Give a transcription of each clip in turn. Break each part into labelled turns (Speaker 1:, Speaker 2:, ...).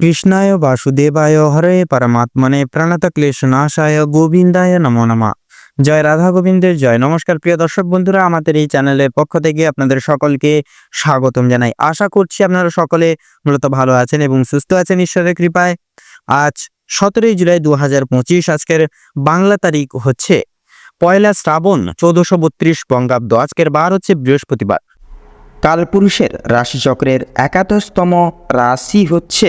Speaker 1: কৃষ্ণায় বাসুদেবায় হরে পরমাত্মনে প্রণত ক্লেশনাশায় গোবিন্দায় নমো নমঃ জয় রাধা গোবিন্দের জয় নমস্কার প্রিয় দর্শক বন্ধুরা, আমাদের এই চ্যানেলের পক্ষ থেকে আপনাদের সকলকে স্বাগতম জানাই। আশা করছি আপনারা সকলে মূলত ভালো আছেন এবং সুস্থ আছেন ঈশ্বরের কৃপায়। আজ সতেরোই জুলাই দু হাজার পঁচিশ, আজকের বাংলা তারিখ হচ্ছে পয়লা শ্রাবণ চৌদ্দশো বত্রিশ বঙ্গাব্দ, আজকের বার হচ্ছে বৃহস্পতিবার।
Speaker 2: কালপুরুষের রাশিচক্রের একাদশতম রাশি হচ্ছে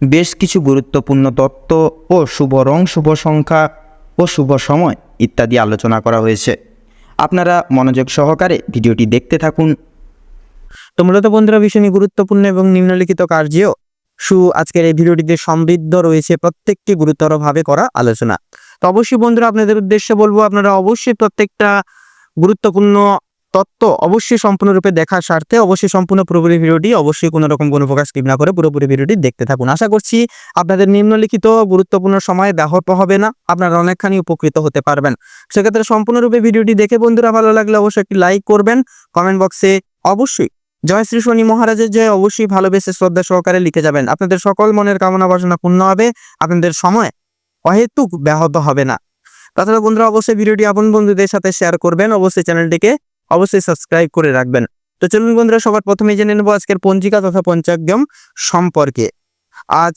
Speaker 2: বেশ কিছু গুরুত্বপূর্ণ তত্ত্ব ও শুভ রং শুভ সংখ্যা ও শুভ সময় ইত্যাদি আলোচনা করা হয়েছে। আপনারা মনোযোগ সহকারে ভিডিওটি দেখতে থাকুন।
Speaker 1: তো মূলত বন্ধুরা ভীষণই গুরুত্বপূর্ণ এবং নিম্নলিখিত কার্যেও সু আজকের এই ভিডিওটিতে সমৃদ্ধ রয়েছে প্রত্যেকটি গুরুতরভাবে করা আলোচনা। তো অবশ্যই বন্ধুরা, আপনাদের উদ্দেশ্যে বলব, আপনারা অবশ্যই প্রত্যেকটা গুরুত্বপূর্ণ তত্ত্ব অবশ্যই সম্পূর্ণরূপে দেখার স্বার্থে অবশ্যই সম্পূর্ণ পুরোপুরি ভিডিওটি অবশ্যই কোনো রকম কোনো প্রকাশ স্কিপ না করে পুরোপুরি ভিডিওটি দেখতে থাকুন। আশা করছি আপনাদের নিম্নলিখিত গুরুত্বপূর্ণ সময় ব্যাহত হবে না, আপনারা অনেকখানি উপকৃত হতে পারবেন। সেক্ষেত্রে সম্পূর্ণরূপে ভিডিওটি দেখে বন্ধুরা ভালো লাগলে অবশ্যই একটি লাইক করবেন, কমেন্ট বক্সে অবশ্যই জয় শ্রী শনি মহারাজের জয় অবশ্যই ভালোবেসে শ্রদ্ধা সহকারে লিখে যাবেন। আপনাদের সকল মনের কামনা বাসনা পূর্ণ হবে, আপনাদের সময় অহেতুক ব্যাহত হবে না। তাছাড়া বন্ধুরা অবশ্যই ভিডিওটি আপন বন্ধুদের সাথে শেয়ার করবেন, অবশ্যই চ্যানেলটিকে অবশ্যই সাবস্ক্রাইব করে রাখবেন। তো চলুন বন্ধুরা, সবার প্রথমে জেনে নেব আজকের পঞ্জিকা তথা পঞ্চাগ্যম সম্পর্কে। আজ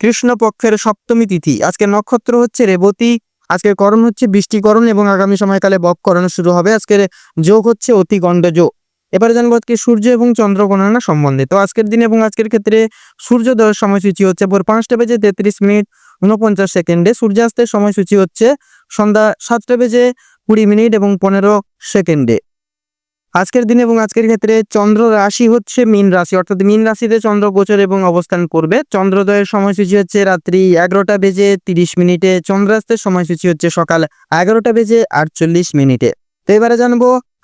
Speaker 1: কৃষ্ণপক্ষের সপ্তমী তিথি। আজকের নক্ষত্র হচ্ছে রেবতী, আজকের করণ হচ্ছে বৃষ্টিকরণ এবং আগামী সময়কালে বককরণ শুরু হবে। আজকের যোগ হচ্ছে অতি গণ্ড যোগ এবারে জানব আজকে সূর্য এবং চন্দ্র গণনা সম্বন্ধে। তো আজকের দিন এবং আজকের ক্ষেত্রে সূর্যোদয়ের সময়সূচি হচ্ছে ভোর পাঁচটা বেজে তেত্রিশ মিনিট উনপঞ্চাশ সেকেন্ডে। সূর্যাস্তের সময়সূচি হচ্ছে সন্ধ্যা সাতটা বেজে কুড়ি মিনিট এবং পনেরো সেকেন্ডে। আজকের দিন এবং আজকের ক্ষেত্রে চন্দ্র রাশি হচ্ছে মীন রাশি, অর্থাৎ মীন রাশিতে চন্দ্র গোচর এবং অবস্থান করবে। চন্দ্রোদয়ের সময়সূচি হচ্ছে রাত্রি এগারোটা বেজে তিরিশ মিনিটে, চন্দ্রাস্তের সময়সূচি হচ্ছে সকাল এগারোটা বেজে আটচল্লিশ মিনিটে। তো এবারে জানব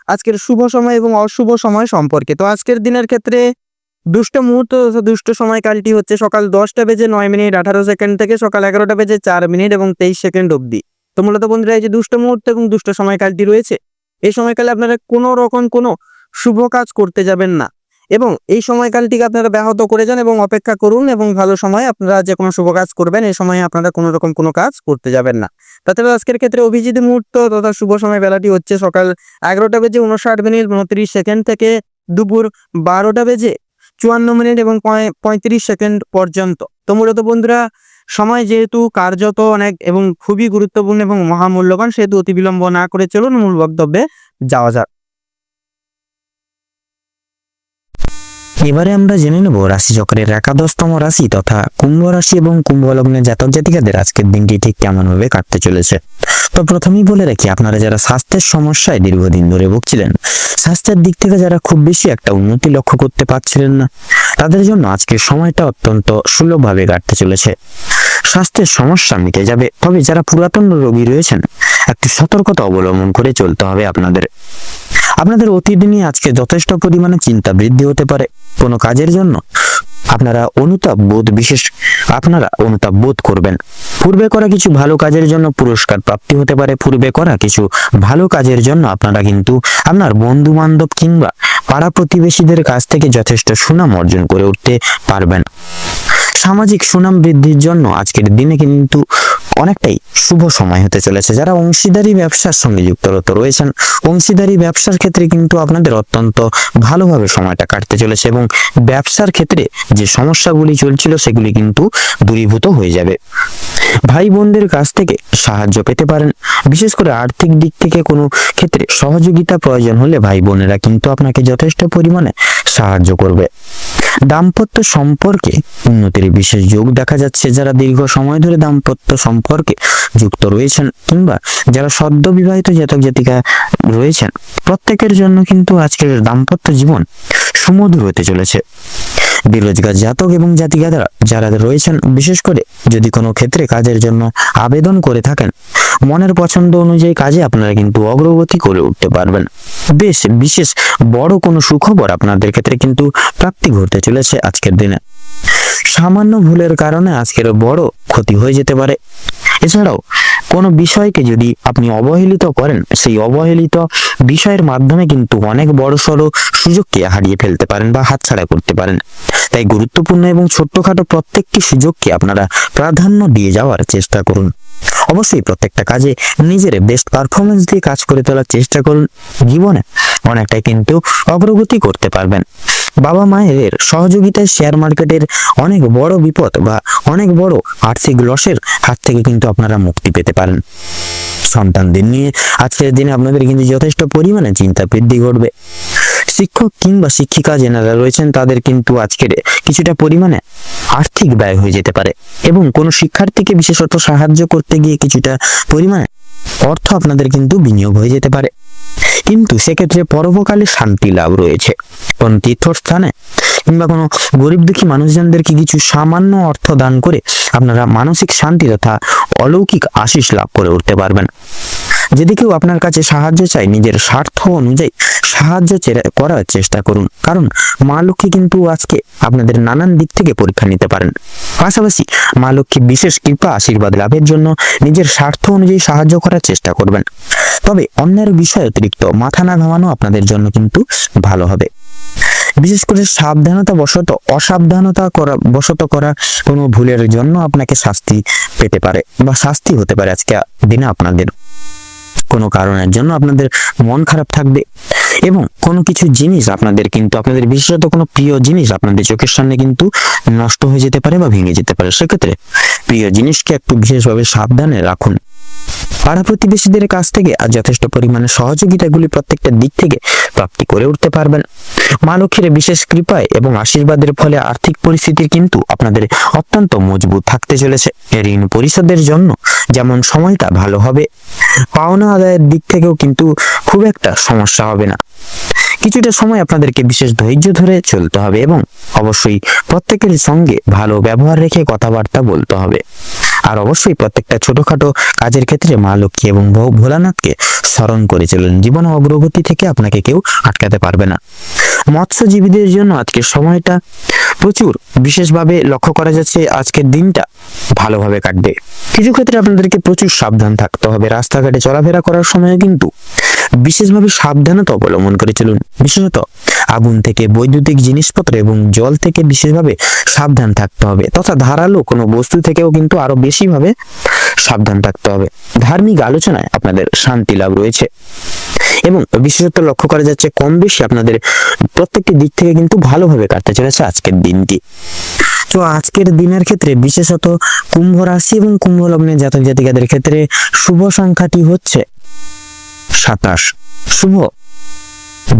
Speaker 1: আজকের শুভ সময় এবং অশুভ সময় সম্পর্কে। তো আজকের দিনের ক্ষেত্রে দুষ্ট মুহূর্ত দুষ্ট সময়কালটি হচ্ছে সকাল দশটা বেজে নয় মিনিট আঠারো সেকেন্ড থেকে সকাল এগারোটা বেজে চার মিনিট এবং তেইশ সেকেন্ড অবধি। তো মূলত বন্ধুরা, এই যে দুষ্ট মুহূর্ত এবং দুষ্ট সময়কালটি রয়েছে এই সময়কালে আপনারা কোনো রকম কোনো শুভ কাজ করতে যাবেন না। এবং এই সময়কালটিকে আপনারা ব্যাহত করে যান এবং অপেক্ষা করুন এবং ভালো সময় আপনারা যে কোনো শুভ কাজ করবেন, এই সময়ে আপনারা কোনো রকম কোনো কাজ করতে যাবেন না। তাছাড়া আজকের ক্ষেত্রে অভিজিৎ মুহূর্ত তথা শুভ সময় বেলাটি হচ্ছে সকাল এগারোটা বেজে উনষাট মিনিট উনত্রিশ সেকেন্ড থেকে দুপুর বারোটা বেজে চুয়ান্ন মিনিট এবং পঁয়- পঁয়ত্রিশ সেকেন্ড পর্যন্ত। তো মূলত বন্ধুরা সময় যেহেতু কার্যত অনেক এবং খুবই গুরুত্বপূর্ণ এবং মহামূল্যবান, সেহেতু অতি বিলম্ব না করে চলুন মূল বক্তব্যে যাওয়া যাক।
Speaker 3: এবারে আমরা জেনে নেব রাশিচক্রের একাদশতম রাশি তথা কুম্ভ রাশি এবং কুম্ভ লগ্নের জাতক জাতিকাদের আজকের দিনটি ঠিক কেমন ভাবে কাটতে চলেছে। তো প্রথমেই বলে রাখি, আপনারা যারা স্বাস্থ্যের সমস্যায় দীর্ঘদিন ধরে ভুগছিলেন, স্বাস্থ্যের দিক থেকে যারা খুব বেশি একটা উন্নতি লক্ষ্য করতে পারছিলেন না, তাদের জন্য আজকের সময়টা অত্যন্ত সুলভভাবে কাটতে চলেছে। স্বাস্থ্যের সমস্যা মিটে যাবে। তবে যারা পুরাতন রোগী রয়েছেন, একটি সতর্কতা অবলম্বন করে চলতে হবে আপনাদের। আপনাদের অতিদিনই আজকে যথেষ্ট পরিমাণে চিন্তা বৃদ্ধি হতে পারে। কোনো কাজের জন্য আপনারা অনুতাপ বোধ, বিশেষ আপনারা অনুতাপ বোধ করবেন। পূর্বে করা কিছু ভালো কাজের জন্য পুরস্কার প্রাপ্তি হতে পারে। পূর্বে করা কিছু ভালো কাজের জন্য আপনারা কিন্তু আপনার বন্ধু বান্ধব কিংবা পাড়া প্রতিবেশীদের কাছ থেকে যথেষ্ট সুনাম অর্জন করে উঠতে পারবেন। সামাজিক সুনাম বৃদ্ধির জন্য আজকের দিনে কিন্তু অনেকটাই শুভ সময় হতে চলেছে। যারা অংশীদারি ব্যবসার সঙ্গে যুক্তরত রয়েছেন, অংশীদারি ব্যবসার ক্ষেত্রে কিন্তু আপনাদের অত্যন্ত ভালোভাবে সময়টা কাটতে চলেছে এবং ব্যবসার ক্ষেত্রে যে সমস্যাগুলি চলছিল সেগুলি কিন্তু দূরীভূত হয়ে যাবে। ভাই বোনদের কাছ থেকে সাহায্য পেতে পারেন। বিশেষ করে আর্থিক দিক থেকে কোনো ক্ষেত্রে সহযোগিতা প্রয়োজন হলে ভাই বোনেরা কিন্তু আপনাকে যথেষ্ট পরিমাণে সাহায্য করবে। দাম্পত্য সম্পর্কে উন্নতির বিশেষ যোগ দেখা যাচ্ছে যারা দীর্ঘ সময় ধরে দাম্পত্য সম্পর্কে যুক্ত রয়েছেন কিংবা যারা সদ্য বিবাহিত জাতক জাতিকা রয়েছেন, প্রত্যেকের জন্য কিন্তু আজকের দাম্পত্য জীবন সুমধুর হতে চলেছে। বেরোজগার জাতক এবং জাতিকারা যারা রয়েছেন, বিশেষ করে যদি কোনো ক্ষেত্রে কাজের জন্য আবেদন করে থাকেন, মনের পছন্দ অনুযায়ী কাজে আপনারা কিন্তু অগ্রগতি করে উঠতে পারবেন। বেশ, বিশেষ বড় কোনো সুখবর আপনাদের ক্ষেত্রে কিন্তু প্রাপ্তি ঘটতে চলেছে আজকের দিনে। সামান্য ভুলের কারণে আজকের বড় ক্ষতি হয়ে যেতে পারে। এছাড়াও কোনো বিষয়কে যদি আপনি অবহেলিত করেন, সেই অবহেলিত বিষয়ের মাধ্যমে কিন্তু অনেক বড় সড়ো সুযোগকে হারিয়ে ফেলতে পারেন বা হাতছাড়া করতে পারেন। তাই গুরুত্বপূর্ণ এবং ছোট্টখাটো প্রত্যেকটি সুযোগকে আপনারা প্রাধান্য দিয়ে যাওয়ার চেষ্টা করুন। অবশ্যই প্রত্যেকটা কাজে নিজের বেস্ট পারফরমেন্স দিয়ে কাজ করে তোলার চেষ্টা করুন। জীবনে অনেকটাই কিন্তু অগ্রগতি করতে পারবেন। বাবা মায়ের সহযোগিতায় শেয়ার মার্কেটের অনেক বড় বিপদ বা অনেক বড় আর্থিক লসের হাত থেকে কিন্তু আপনারা মুক্তি পেতে পারেন। সন্তানদের নিয়ে আজকের দিনে আপনাদের কিন্তু যথেষ্ট পরিমাণে চিন্তা বৃদ্ধি ঘটবে। শিক্ষক কিংবা শিক্ষিকা যেনারা রয়েছেন, তাদের কিন্তু আজকের কিছুটা পরিমাণে আর্থিক ব্যয় হয়ে যেতে পারে এবং কোনো শিক্ষার্থীকে বিশেষত সাহায্য করতে গিয়ে কিছুটা পরিমাণে অর্থ আপনাদের কিন্তু বিনিয়োগ হয়ে যেতে পারে। কিন্তু সেক্ষেত্রে পরবকালে শান্তি লাভ রয়েছে। কোন তীর্থস্থানে কিংবা কোনো গরিব দুঃখী মানুষজনদেরকে কিছু সামান্য অর্থ দান করে আপনারা মানসিক শান্তি তথা অলৌকিক আশিস লাভ করে উঠতে পারবেন? যদি কেউ আপনার কাছে সাহায্য চায়, নিজের স্বার্থ অনুযায়ী সাহায্য করার চেষ্টা করুন। কারণ মা লক্ষ্মী কিন্তু আজকে আপনাদের নানান দিক থেকে পরীক্ষা নিতে পারেন। পাশাপাশি মা লক্ষ্মী বিশেষ কৃপা, আশীর্বাদ লাভের জন্য নিজের স্বার্থ অনুযায়ী সাহায্য করার চেষ্টা করবেন। তবে অন্যের বিষয় অতিরিক্ত মাথা না ঘামানো আপনাদের জন্য কিন্তু ভালো হবে। বিশেষ করে সাবধানতা বশত, অসাবধানতা করা, বশত করা কোনো ভুলের জন্য আপনাকে শাস্তি পেতে পারে বা শাস্তি হতে পারে আজকে দিনে আপনাদের। কোনো কারণের জন্য আপনাদের মন খারাপ থাকবে। এবং কোনো কিছু জিনিস আপনাদের কিন্তু, আপনাদের বিশেষত কোনো প্রিয় জিনিস আপনাদের চোখের সামনে কিন্তু নষ্ট হয়ে যেতে পারে বা ভেঙে যেতে পারে। সেক্ষেত্রে প্রিয় জিনিসকে একটু বিশেষভাবে সাবধানে রাখুন। পাড়া প্রতিবেশীদের কাছ থেকে আর যথেষ্ট পরিমাণে সহযোগিতাগুলি প্রত্যেকটা দিক থেকে প্রাপ্তি করে উঠতে পারবেন। মা লক্ষ্মীর বিশেষ কৃপায় এবং আশীর্বাদের ফলে আর্থিক পরিস্থিতির কিন্তু আপনাদের অত্যন্ত মজবুত থাকতে চলেছে। ঋণ পরিশোধের জন্য যেমন সময়টা ভালো হবে পাওনা আদায়ের দিক থেকেও কিন্তু খুব একটা সমস্যা হবে না। কিছুটা সময় আপনাদেরকে বিশেষ ধৈর্য ধরে চলতে হবে এবং অবশ্যই প্রত্যেকের সঙ্গে ভালো ব্যবহার রেখে কথাবার্তা বলতে হবে। আর অবশ্যই প্রত্যেকটা ছোটখাটো কাজের ক্ষেত্রে মা লক্ষ্মী এবং ভোলানাথকে স্মরণ করে চলুন। জীবন অগ্রগতি থেকে আপনাকে কেউ আটকাতে পারবে না। মৎস্যজীবীদের জন্য আজকের সময়টা প্রচুর। বিশেষভাবে লক্ষ্য করা যাচ্ছে আজকের দিনটা ভালোভাবে কাটবে। কিছু ক্ষেত্রে আপনাদেরকে প্রচুর সাবধান থাকতে হবে। রাস্তাঘাটে চলাফেরা করার সময় কিন্তু বিশেষভাবে সাবধানতা অবলম্বন করে চলুন। বিশেষত আগুন থেকে, বৈদ্যুতিক জিনিসপত্র এবং জল থেকে বিশেষভাবে সাবধান থাকতে হবে তথা ধারালো কোনো বস্তু থেকেও কিন্তু আরও বেশিভাবে সাবধান থাকতে হবে। ধার্মিক আলোচনায় আপনাদের শান্তি লাভ রয়েছে। এবং বিশেষত লক্ষ্য করা যাচ্ছে কম বেশি আপনাদের প্রত্যেকটি দিক থেকে কিন্তু ভালোভাবে কাটতে চলেছে আজকের দিনটি। তো আজকের দিনের ক্ষেত্রে বিশেষত কুম্ভ রাশি এবং কুম্ভ লগ্নের জাতক জাতিকাদের ক্ষেত্রে শুভ সংখ্যাটি হচ্ছে সাতাশ। শুভ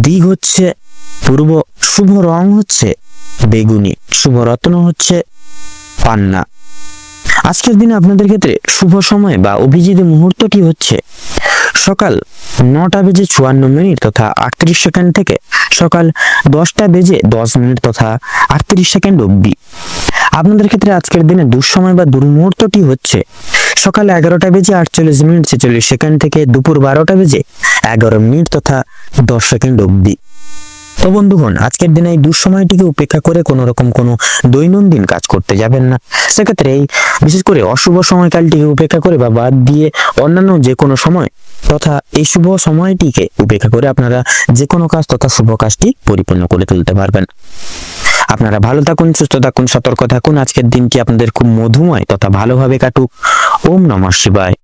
Speaker 3: দিক হচ্ছে পূর্ব, শুভ রং হচ্ছে বেগুনি, শুভ রত্ন হচ্ছে পান্না। আজকের দিনে আপনাদের ক্ষেত্রে শুভ সময় বা অভিজিৎ মুহূর্তটি হচ্ছে সকাল নটা বেজে চুয়ান্ন মিনিট তথা আটত্রিশ সেকেন্ড থেকে সকাল দশটা বেজে দশ মিনিট তথা আটত্রিশ সেকেন্ড অব্দি আপনাদের ক্ষেত্রে আজকের দিনে দুঃসময় বা দুর্মুহূর্তটি হচ্ছে সকাল এগারোটা বেজে আটচল্লিশ মিনিট ছেচল্লিশ সেকেন্ড থেকে দুপুর বারোটা বেজে এগারো মিনিট তথা দশ সেকেন্ড অবধি। তো বন্ধুগণ, আজকের দিনে এই দুঃসময়টিকে উপেক্ষা করে কোনো রকম কোনো দৈনন্দিন কাজ করতে যাবেন না। সেক্ষেত্রে এই বিশেষ করে অশুভ সময়কালটিকে উপেক্ষা করে বা বাদ দিয়ে অন্যান্য যে কোনো সময় তথা এই শুভ সময়টিকে উপেক্ষা করে আপনারা যে কোনো কাজ তথা শুভ কাজটি পরিপূর্ণ করে তুলতে পারবেন। আপনারা ভালো থাকুন, সুস্থ থাকুন, সতর্ক থাকুন। আজকের দিনটি আপনাদের খুব মধুময় তথা ভালোভাবে কাটুক। ওম নমঃ শিবায়।